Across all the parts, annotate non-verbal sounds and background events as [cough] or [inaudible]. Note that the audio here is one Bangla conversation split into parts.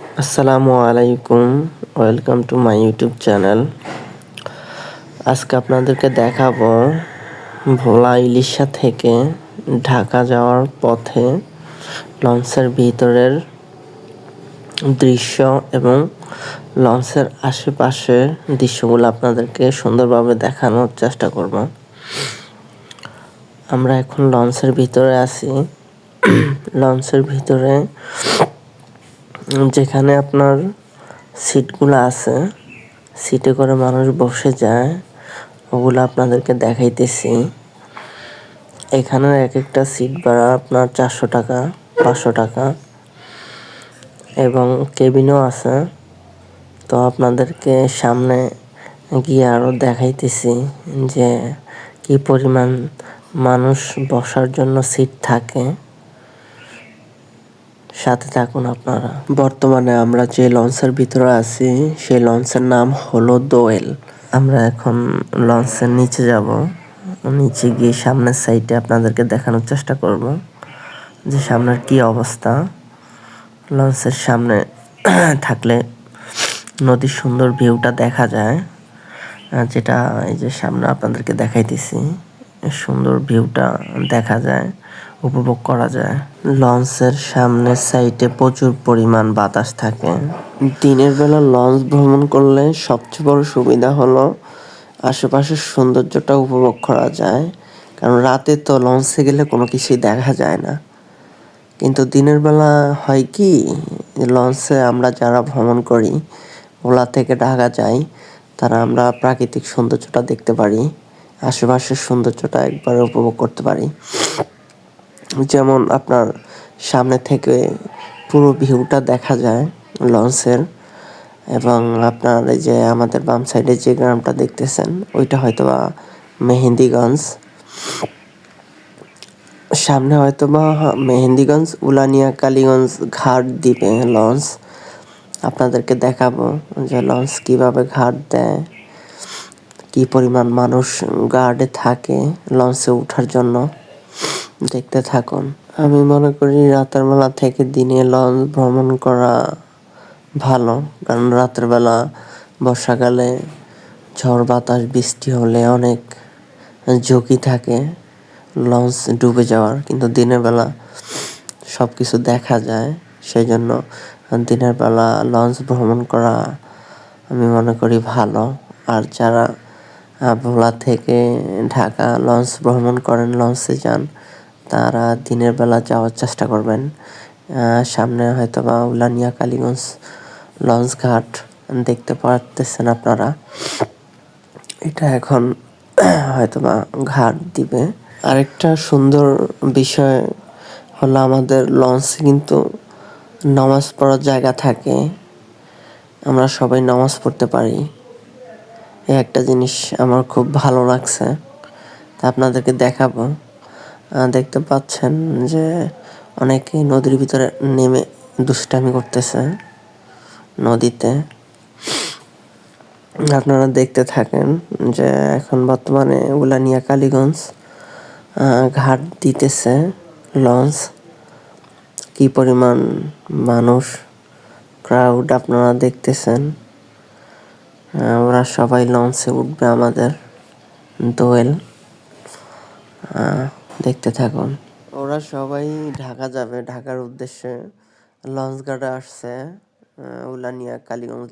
আসসালামু আলাইকুম, welcome to my YouTube channel. আজকে আপনাদেরকে দেখাবো ভোলা ইলিশা থেকে ঢাকা যাওয়ার পথে লঞ্চের ভিতরের দৃশ্য এবং লঞ্চের আশেপাশে দৃশ্যগুলো আপনাদেরকে সুন্দরভাবে দেখানোর চেষ্টা করব। আমরা এখন লঞ্চের ভিতরে আছি। লঞ্চের ভিতরে যেখানে আপনার সিটগুলো আছে সিটে করে মানুষ বসে যায়, ওগুলো আপনাদেরকে দেখাইতেছি। এখানে এক একটা সিট ভাড়া আপনার চারশো টাকা, পাঁচশো টাকা। এবং কেবিনও আছে। তো আপনাদেরকে সামনে গিয়ে আরও দেখাইতেছি যে কি পরিমাণ মানুষ বসার জন্য সিট থাকে। সাথে থাকুন আপনারা। বর্তমানে আমরা যে লঞ্চের ভিতরে আছি, সেই লঞ্চের নাম হলো দোয়েল। আমরা এখন লঞ্চের নিচে যাব। নিচে গিয়ে সামনের সাইডে আপনাদেরকে দেখানোর চেষ্টা করব যে সামনের কি অবস্থা। লঞ্চের সামনে [clears throat] থাকলে নদীর সুন্দর ভিউটা দেখা যায়। যেটা এই যে সামনে আপনাদেরকে দেখাইতেছি, সুন্দর ভিউটা দেখা যায়। উপভোগ করা যায়। লঞ্চের সামনের সাইডে প্রচুর পরিমাণ বাতাস থাকে। দিনের বেলা লঞ্চ ভ্রমণ করলে সবচেয়ে বড় সুবিধা হলো আশেপাশের সৌন্দর্যটা উপভোগ করা যায়। কারণ রাতে তো লঞ্চে গেলে কোনো কিছুই দেখা যায় না। কিন্তু দিনের বেলা হয় কি, লঞ্চে আমরা যারা ভ্রমণ করি, ওলা থেকে ঢাকা যাই, তারা আমরা প্রাকৃতিক সৌন্দর্যটা দেখতে পারি, আশেপাশের সৌন্দর্যটা একবারে উপভোগ করতে পারি। যেমন আপনার সামনে থেকে পুরো ভিউটা দেখা যায় লঞ্চের, এবং আপনার এই যে আমাদের বাম সাইডে যে গ্রামটা দেখতেছেন, ওইটা হয়তো বা মেহেন্দিগঞ্জ। সামনে হয়তো বা মেহেন্দিগঞ্জ, উলানিয়া, কালীগঞ্জ ঘাট দিবে লঞ্চ। আপনাদেরকে দেখাবো যে লঞ্চ কীভাবে ঘাট দেয়, কি পরিমাণ মানুষ গার্ডে থাকে লঞ্চে ওঠার জন্য। দেখতে থাকুন। আমি মনে করি রাতের বেলা থেকে দিনে লঞ্চ ভ্রমণ করা ভালো, কারণ রাতের বেলা বর্ষাকালে ঝড় বাতাস, বৃষ্টি হলে অনেক ঝুঁকি থাকে লঞ্চ ডুবে যাওয়ার। কিন্তু দিনের বেলা সব কিছু দেখা যায় সেই জন্য দিনের বেলা লঞ্চ ভ্রমণ করা আমি মনে করি ভালো। আর যারা ভোলা থেকে ঢাকা লঞ্চ ভ্রমণ করেন, লঞ্চে যান তারা দিনের বেলা যাওয়ার চেষ্টা করবেন। সামনে হয়তো বা উলানিয়া কালীগঞ্জ লঞ্চ ঘাট দেখতে পারতেছেন আপনারা। এটা এখন [clears throat] হয়তো বা ঘাট দিবে। আরেকটা সুন্দর বিষয় হলো আমাদের লঞ্চে কিন্তু নামাজ পড়ার জায়গা থাকে। আমরা সবাই নামাজ পড়তে পারি। এই একটা জিনিস আমার খুব ভালো লাগছে। তা আপনাদেরকে দেখাবো। দেখতে পাচ্ছেন যে অনেকে নদীর ভিতরে নেমে দুষ্টামি করতেছে নদীতে। আপনারা দেখতে থাকেন যে এখন বর্তমানে উলানিয়া কালীগঞ্জ ঘাট দিতেছে লঞ্চ। কি পরিমাণ মানুষ ক্রাউড আপনারা দেখতেছেন। ওরা সবাই লঞ্চে উঠবে আমাদের দোয়েল। দেখতে থাকুন। ওরা সবাই ঢাকা যাবে। ঢাকার উদ্দেশ্যে লঞ্চ গার্ড আসছে উলানিয়া কালীগঞ্জ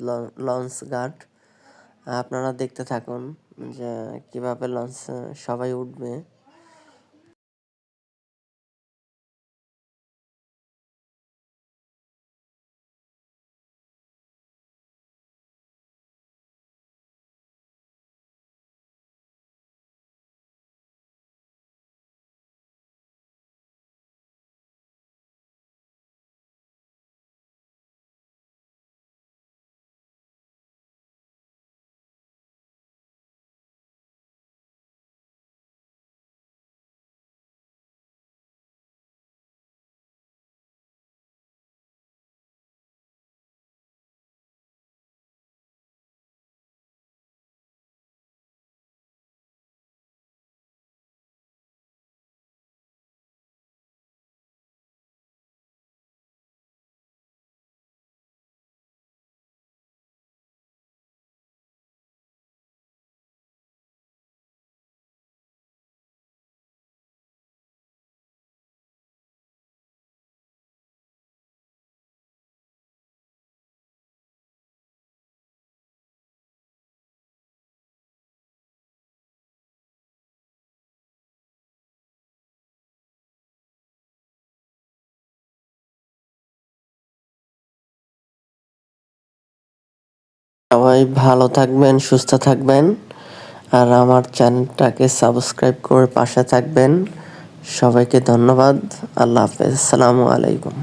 লঞ্চ গার্ড। আপনারা দেখতে থাকুন যে কীভাবে লঞ্চ সবাই উঠবে। সবাই ভালো থাকবেন, সুস্থ থাকবেন। আর আমার চ্যানেলটাকে সাবস্ক্রাইব করে পাশে থাকবেন। সবাইকে ধন্যবাদ। আল্লাহ হাফেজ। আসসালামু আলাইকুম।